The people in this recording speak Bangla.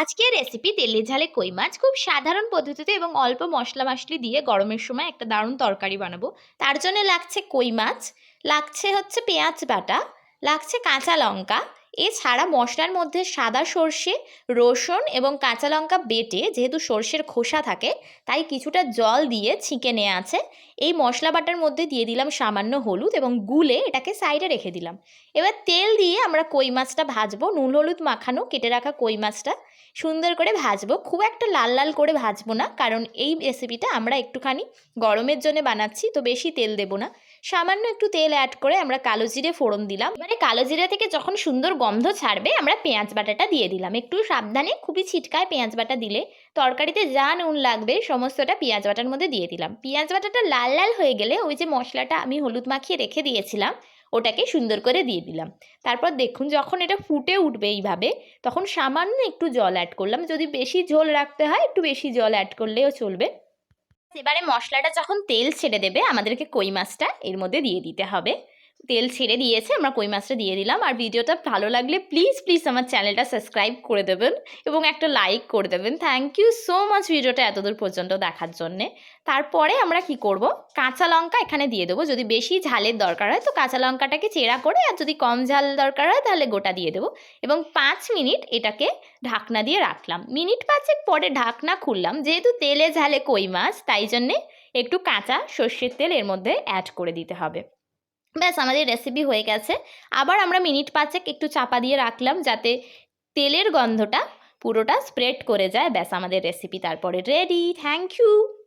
আজকের রেসিপি তেলে ঝালে কই মাছ খুব সাধারণ পদ্ধতিতে এবং অল্প মশলা মশলি দিয়ে গরমের সময় একটা দারুণ তরকারি বানাবো। তার জন্য লাগছে কই মাছ, লাগছে হচ্ছে পেঁয়াজ বাটা, লাগছে কাঁচা লঙ্কা এছাড়া মশলার মধ্যে সাদা সর্ষে, রসুন এবং কাঁচা লঙ্কা বেটে যেহেতু সর্ষের খোসা থাকে, তাই কিছুটা জল দিয়ে ছিঁকে নেওয়া আছে। এই মশলা বাটার মধ্যে দিয়ে দিলাম সামান্য হলুদ এবং গুলে এটাকে সাইডে রেখে দিলাম। এবার তেল দিয়ে আমরা কই মাছটা ভাজবো, নুন হলুদ মাখানো, কেটে রাখা কই মাছটা। সুন্দর করে ভাজবো, খুব একটা লাল লাল করে ভাজবো না, কারণ এই রেসিপিটা আমরা একটুখানি গরমের জন্য বানাচ্ছি, তো বেশি তেল দেবো না। সামান্য একটু তেল অ্যাড করে আমরা কালো জিরে ফোড়ন দিলাম। মানে কালো জিরে থেকে যখন সুন্দর গন্ধ ছাড়বে, আমরা পেঁয়াজ বাটাটা দিয়ে দিলাম। একটু সাবধানে, খুবই ছিটকায় পেঁয়াজ বাটা দিলে তরকারিতে যা নুন লাগবে, সমস্তটা পেঁয়াজ বাটার মধ্যে দিয়ে দিলাম। পেঁয়াজ বাটাটা লাল লাল হয়ে গেলে ওই যে মশলাটা আমি হলুদ মাখিয়ে রেখে দিয়েছিলাম, ওটাকে সুন্দর করে দিয়ে দিলাম। তারপর দেখুন, যখন এটা ফুটে উঠবে এইভাবে, তখন সামান্য একটু জল অ্যাড করলাম। যদি বেশি ঝোল রাখতে হয়, একটু বেশি জল অ্যাড করলেও চলবে। এবারে মশলাটা যখন তেল ছেড়ে দেবে, আমাদেরকে কই মাছটা এর মধ্যে দিয়ে দিতে হবে। তেল ছেড়ে দিয়েছে, আমরা কই মাছটা দিয়ে দিলাম। আর ভিডিওটা ভালো লাগলে প্লিজ প্লিজ আমার চ্যানেলটা সাবস্ক্রাইব করে দেবেন এবং একটা লাইক করে দেবেন। থ্যাংক ইউ সো মাচ ভিডিওটা এতদূর পর্যন্ত দেখার জন্যে। তারপরে আমরা কি করব? কাঁচা লঙ্কা এখানে দিয়ে দেবো। যদি বেশি ঝালের দরকার হয় তো কাঁচা লঙ্কাটাকে চেরা করে আর যদি কম ঝাল দরকার হয় তাহলে গোটা দিয়ে দেবো। এবং পাঁচ মিনিট এটাকে ঢাকনা দিয়ে রাখলাম। মিনিট পাঁচেক পরে ঢাকনা খুললাম। যেহেতু তেলে ঝালে কই মাছ, তাই জন্যে একটু কাঁচা সর্ষের তেল এর মধ্যে অ্যাড করে দিতে হবে। ব্যাস আমাদের রেসিপি হয়ে গেছে। আবার আমরা মিনিট পাঁচেক একটু চাপা দিয়ে রাখলাম যাতে তেলের গন্ধটা পুরোটা স্প্রেড করে যায়। ব্যাস আমাদের রেসিপি তারপরে রেডি থ্যাংক ইউ